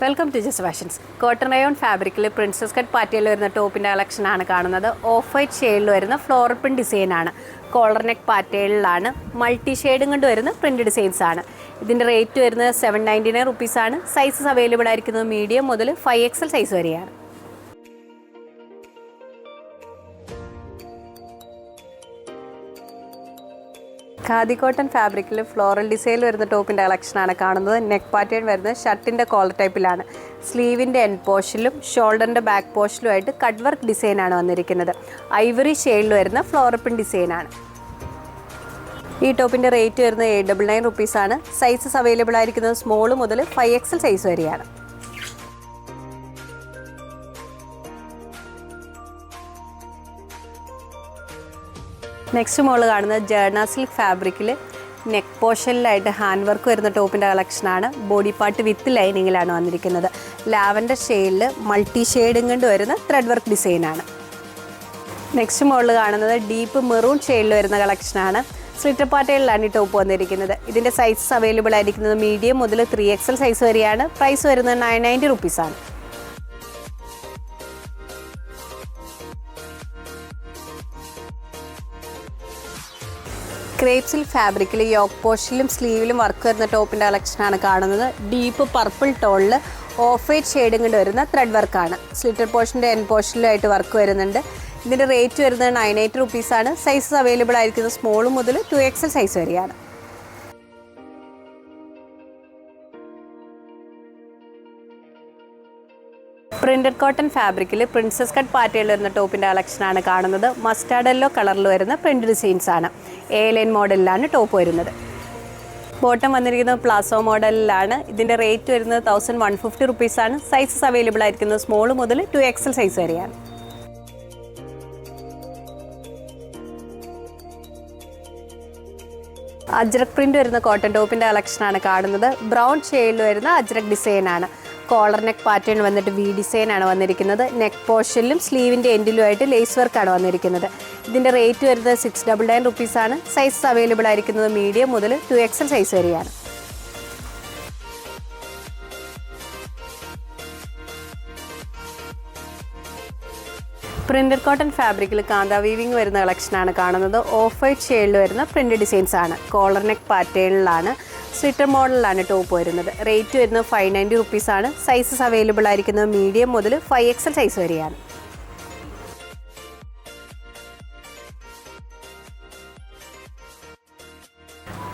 Welcome to Jas fashions. Cotton rayon ഫാബ്രിക്കിൽ princess cut പാറ്റിയിൽ വരുന്ന ടോപ്പിന്റെ കളക്ഷനാണ് കാണുന്നത്. ഓഫ് വൈറ്റ് ഷെയ്ഡിൽ വരുന്ന ഫ്ലോറൽ പ്രിന്റ് ഡിസൈനാണ് കോളർ നെക്ക് പാറ്റേണിലാണ്. മൾട്ടി ഷെയ്ഡും കൊണ്ട് വരുന്ന പ്രിന്റ് ഡിസൈൻസ് ആണ്. ഇതിന്റെ റേറ്റ് വരുന്നത് സെവൻ നയന്റി നയൻ റുപ്പീസാണ് സൈസസ് അവൈലബിൾ ആയിരിക്കുന്നത് മീഡിയം മുതൽ ഫൈവ് എക്സൽ സൈസ് വരെയാണ്. ഖാദി കോട്ടൺ ഫാബ്രിക്കിൽ ഫ്ലോറൽ ഡിസൈനിൽ വരുന്ന ടോപ്പിന്റെ കളക്ഷനാണ് കാണുന്നത്. നെക്ക് പാറ്റേൺ വരുന്നത് ഷർട്ടിന്റെ കോളർ ടൈപ്പിലാണ് സ്ലീവിന്റെ എൻഡ് പോർഷനിലും ഷോൾഡറിന്റെ ബാക്ക് പോർഷനിലുമായിട്ട് കട്ട് വർക്ക് ഡിസൈൻ ആണ് വന്നിരിക്കുന്നത്. ഐവറി ഷെയ്ഡിൽ വരുന്ന ഫ്ലോറപ്പിൻ ഡിസൈനാണ് ഈ ടോപ്പിന്റെ റേറ്റ് വരുന്നത് എയ്റ്റ് ഡബിൾ നയൻ റുപ്പീസാണ് സൈസസ് അവൈലബിൾ ആയിരിക്കുന്നത് സ്മോൾ മുതൽ ഫൈവ് എക്സൽ സൈസ് വരെയാണ്. നെക്സ്റ്റ് മോൾ കാണുന്നത് ജേർണ സിൽക്ക് ഫാബ്രിക്കിൽ നെക്ക് പോർഷനിലായിട്ട് ഹാൻഡ് വർക്ക് വരുന്ന ടോപ്പിന്റെ കളക്ഷനാണ് ബോഡി പാർട്ട് വിത്ത് ലൈനിങ്ങിലാണ് വന്നിരിക്കുന്നത്. ലാവൻഡർ ഷെയ്ഡിൽ മൾട്ടി ഷെയ്ഡും കൊണ്ട് വരുന്ന ത്രെഡ് വർക്ക് ഡിസൈനാണ് നെക്സ്റ്റ് മോളിൽ കാണുന്നത് ഡീപ്പ് മെറൂൺ ഷെയ്ഡിൽ വരുന്ന കളക്ഷനാണ് സ്ലിറ്റർ പാറ്റേണിലാണ് ഈ ടോപ്പ് വന്നിരിക്കുന്നത്. ഇതിന്റെ സൈസസ് അവൈലബിൾ ആയിരിക്കുന്നത് മീഡിയം മുതൽ ത്രീ എക്സൽ സൈസ് വരെയാണ്. പ്രൈസ് വരുന്നത് നയൻ നയന്റി റുപ്പീസാണ് ക്രേപ്സിൽ ഫാബ്രിക്കിൽ യോക്ക് പോഷിലും സ്ലീവിലും വർക്ക് വരുന്ന ടോപ്പിന്റെ കളക്ഷനാണ് കാണുന്നത്. ഡീപ്പ് പർപ്പിൾ ടോണിൽ ഓഫ് വൈറ്റ് ഷെയ്ഡും കൊണ്ട് വരുന്ന ത്രെഡ് വർക്കാണ് സ്ലിറ്റർ പോർഷന്റെ എൻ പോർഷനിലായിട്ട് വർക്ക് വരുന്നുണ്ട്. ഇതിന്റെ റേറ്റ് വരുന്നത് നയൻ എയ്റ്റ് റുപ്പീസാണ് സൈസസ് അവൈലബിൾ ആയിരിക്കുന്നത് സ്മോൾ മുതൽ ടു എക്സൽ സൈസ് വരെയാണ്. പ്രിന്റഡ് കോട്ടൺ ഫാബ്രിക്കിൽ പ്രിൻസസ് കട്ട് പാറ്റേണിൽ വരുന്ന ടോപ്പിന്റെ കളക്ഷനാണ് കാണുന്നത്. മസ്റ്റാർഡ് യെല്ലോ കളറിൽ വരുന്ന പ്രിന്റഡ് ഡിസൈൻസ് ആണ്. എ ലൈൻ മോഡലിലാണ് ടോപ്പ് വരുന്നത്. ബോട്ടം വന്നിരിക്കുന്നത് പ്ലാസോ മോഡലിലാണ് ഇതിന്റെ റേറ്റ് വരുന്നത് തൗസൻഡ് വൺ ഫിഫ്റ്റി റുപ്പീസാണ് സൈസസ് അവൈലബിൾ ആയിരിക്കുന്നത് സ്മോൾ മുതൽ ടു എക്സൽ സൈസ് വരെയാണ്. അജ്രക് പ്രിന്റ് വരുന്ന കോട്ടൺ ടോപ്പിന്റെ കളക്ഷനാണ് കാണുന്നത്. ബ്രൗൺ ഷെയ്ഡിൽ വരുന്ന അജ്രക് ഡിസൈനാണ് കോളർ നെക്ക് പാറ്റേൺ വന്നിട്ട് വി ഡിസൈൻ ആണ് വന്നിരിക്കുന്നത്. നെക്ക് പോർഷനിലും സ്ലീവിന്റെ എൻഡിലുമായിട്ട് ലേസ് വർക്കാണ് വന്നിരിക്കുന്നത്. ഇതിന്റെ റേറ്റ് വരുന്നത് സിക്സ് ഡബിൾ നയൻ റുപ്പീസാണ് സൈസ് അവൈലബിൾ ആയിരിക്കുന്നത് മീഡിയം മുതൽ ടു എക്സൽ സൈസ് വരെയാണ്. പ്രിന്റഡ് കോട്ടൺ ഫാബ്രിക്കിൽ കാന്ത വീവിംഗ് വരുന്ന കളക്ഷനാണ് കാണുന്നത്. ഓഫ് വൈറ്റ് ഷെയ്ഡിൽ വരുന്ന പ്രിന്റ് ഡിസൈൻസ് ആണ്. കോളർ നെക്ക് പാറ്റേണിലാണ് സ്ലിറ്റർ മോഡലിലാണ് ടോപ്പ് വരുന്നത്. റേറ്റ് വരുന്നത് ഫൈവ് നയന്റി റുപ്പീസാണ് സൈസസ് അവൈലബിൾ ആയിരിക്കുന്നത് മീഡിയം മുതൽ ഫൈവ് എക്സൽ സൈസ് വരെയാണ്.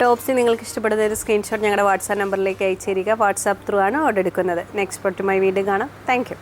ടോപ്സ് നിങ്ങൾക്ക് ഇഷ്ടപ്പെടുന്ന ഒരു സ്ക്രീൻഷോട്ട് ഞങ്ങളുടെ വാട്സാപ്പ് നമ്പറിലേക്ക് അയച്ചിരിക്കുക. വാട്സാപ്പ് ത്രൂ ആണ് ഓർഡർ എടുക്കുന്നത്. നെക്സ്റ്റ് പ്രൊട്ടുമായി വീണ്ടും കാണാം. താങ്ക്